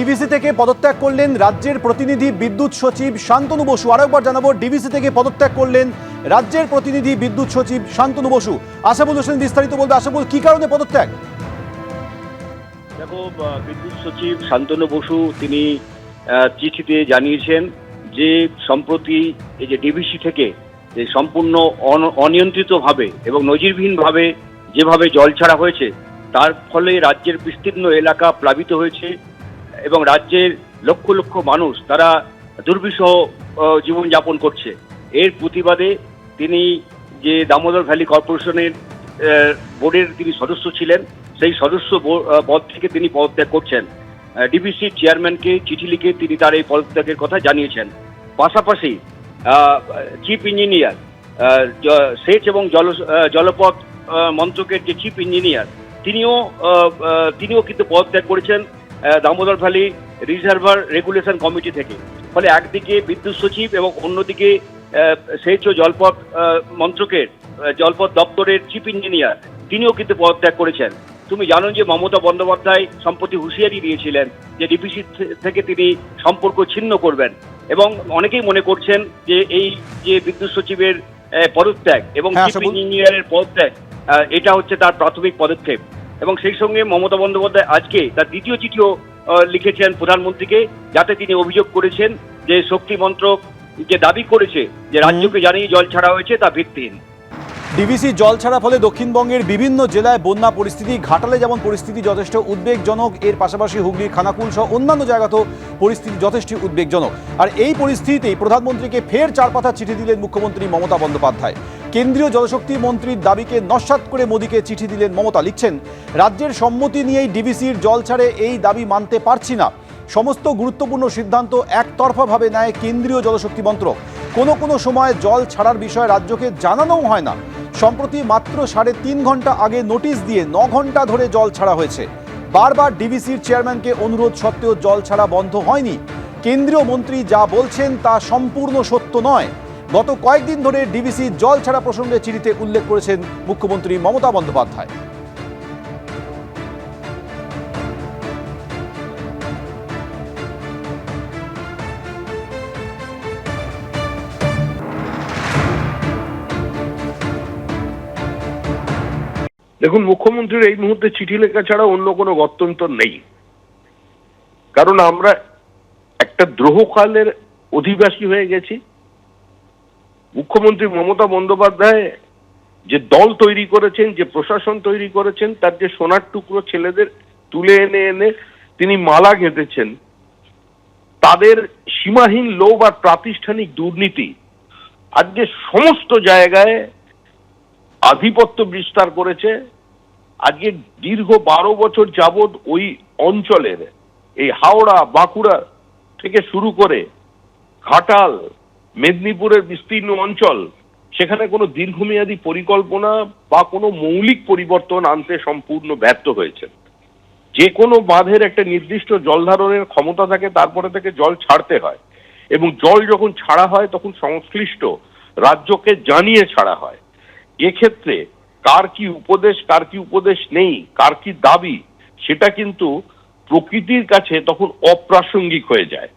DVC থেকে পদত্যাগ করলেন রাজ্যের প্রতিনিধি বিদ্যুৎ সচিব শান্তনু বসু। আরেকবার জানাব ডিভিসি থেকে পদত্যাগ করলেন রাজ্যের প্রতিনিধি বিদ্যুৎ সচিব শান্তনু বসু। আশাবুল হোসেন বিস্তারিত বলবে আশাবুল কি কারণে পদত্যাগ? দেখো বিদ্যুৎ সচিব শান্তনু বসু, তিনি চিঠিতে জানিয়েছেন যে সম্প্রতি এই যে ডিভিসি থেকে যে সম্পূর্ণ অন- অনিয়ন্ত্রিতভাবে এবং নজিরবিহীনভাবে যেভাবে জল ছাড়া হয়েছে, তার ফলে রাজ্যের বিস্তীর্ণ এলাকা প্লাবিত হয়েছে। এবং রাজ্যের লক্ষ লক্ষ মানুষ তারা দুর্বিষহ জীবনযাপন করছে। এর প্রতিবাদে তিনি যে দামোদর ভ্যালি কর্পোরেশনের বোর্ডের তিনি সদস্য ছিলেন, সেই সদস্য পদ থেকে তিনি পদত্যাগ করছেন। ডিবিসি চেয়ারম্যানকে চিঠি লিখে তিনি তার এই পদত্যাগের কথা জানিয়েছেন। পাশাপাশি চিফ ইঞ্জিনিয়ার সেচ এবং জল জলপথ মন্ত্রকের যে চিফ ইঞ্জিনিয়ার, তিনিও তিনিও কিন্তু পদত্যাগ করেছেন। Damodar valley reservoir regulation committee থেকে। ফলে একদিকে বিদ্যুৎ সচিব এবং অন্যদিকে সেচ ও জলপথ মন্ত্রকের জলপথ দপ্তরের চিফ ইঞ্জিনিয়ার তিনিও কিন্তু পদত্যাগ করেছেন। তুমি জানো যে মমতা বন্দ্যোপাধ্যায় সম্প্রতি হুঁশিয়ারি দিয়েছিলেন যে ডিপিসি থেকে তিনি সম্পর্ক ছিন্ন করবেন। এবং অনেকেই মনে করছেন যে এই যে বিদ্যুৎ সচিবের পদত্যাগ এবং হ্যাঁ, চিফ ইঞ্জিনিয়ারের পদত্যাগ এটা হচ্ছে তার প্রাথমিক পদক্ষেপ। এবং সেই সঙ্গে মমতা বন্দ্যোপাধ্যায় আজকে তার দ্বিতীয় চিঠিও লিখেছেন প্রধানমন্ত্রীকে যাতে তিনি অভিযোগ করেছেন যে শক্তি মন্ত্রক যে দাবি করেছে যে রাজ্যকে জানিয়ে জল ছাড়া হয়েছে তা ভিত্তিহীন। ডিভিসি জল ছাড়া ফলে দক্ষিণবঙ্গের বিভিন্ন জেলায় বন্যা পরিস্থিতি ঘাটালে যেমন পরিস্থিতি যথেষ্ট উদ্বেগজনক এর পাশাপাশি হুগলির খানাকুল সহ অন্যান্য জায়গাতেও পরিস্থিতি যথেষ্ট উদ্বেগজনক। আর এই পরিস্থিতিতেই প্রধানমন্ত্রীকে ফের চার পাতা চিঠি দিলেন মুখ্যমন্ত্রী মমতা বন্দ্যোপাধ্যায়। কেন্দ্রীয় জলশক্তি মন্ত্রীর দাবিকে নস্যাৎ করে মোদীকে চিঠি দিলেন মমতা। লিখছেন, রাজ্যের সম্মতি নিয়েই ডিভিসির জল ছাড়ে এই দাবি মানতে পারছি না। সমস্ত গুরুত্বপূর্ণ সিদ্ধান্ত একতরফাভাবে নেয় কেন্দ্রীয় জলশক্তি মন্ত্রক। কোনো কোনো সময় জল ছাড়ার বিষয়ে রাজ্যকে জানানোও হয় না। সম্প্রতি মাত্র সাড়ে তিন ঘণ্টা আগে নোটিশ দিয়ে ন ঘণ্টা ধরে জল ছাড়া হয়েছে। বারবার ডিভিসির চেয়ারম্যানকে অনুরোধ সত্ত্বেও জল ছাড়া বন্ধ হয়নি। কেন্দ্রীয় মন্ত্রী যা বলছেন তা সম্পূর্ণ সত্য নয়। গত কয়েকদিন ধরে ডিভিসি জল ছাড়া প্রসঙ্গে চিঠিতে উল্লেখ করেছেন মুখ্যমন্ত্রী মমতা বন্দ্যোপাধ্যায়। দেখুন, মুখ্যমন্ত্রীর এই মুহূর্তে চিঠি লেখা ছাড়া অন্য কোনো গত্যন্তর নেই। কারণ আমরা একটা দ্রোহকালের অধিবাসী হয়ে গেছি। মুখ্যমন্ত্রী মমতা বন্দ্যোপাধ্যায় যে দল তৈরি করেছেন, যে প্রশাসন তৈরি করেছেন, তার যে সোনার টুকরো ছেলেদের তুলে এনে এনে তিনি মালা গেঁথেছেন, তাদের সীমাহীন লোভ আর প্রাতিষ্ঠানিক দুর্নীতি আজকে সমস্ত জায়গায় আধিপত্য বিস্তার করেছে। আজকে দীর্ঘ বারো বছর যাবৎ ওই অঞ্চলের, এই হাওড়া, বাঁকুড়া থেকে শুরু করে ঘাটাল মেদিনীপুরের বিস্তীর্ণ অঞ্চল, সেখানে কোনো দীর্ঘমেয়াদী পরিকল্পনা বা কোনো মৌলিক পরিবর্তন আনতে সম্পূর্ণ ব্যর্থ হয়েছে। যে কোনো বাঁধের একটা নির্দিষ্ট জল ধারণের ক্ষমতা থাকে, তারপরে থেকে জল ছাড়তে হয়। এবং জল যখন ছাড়া হয়, তখন সংশ্লিষ্ট রাজ্যকে জানিয়ে ছাড়া হয়। এক্ষেত্রে কার কি উপদেশ, কার কি উপদেশ নেই, কার কি দাবি, সেটা কিন্তু প্রকৃতির কাছে তখন অপ্রাসঙ্গিক হয়ে যায়।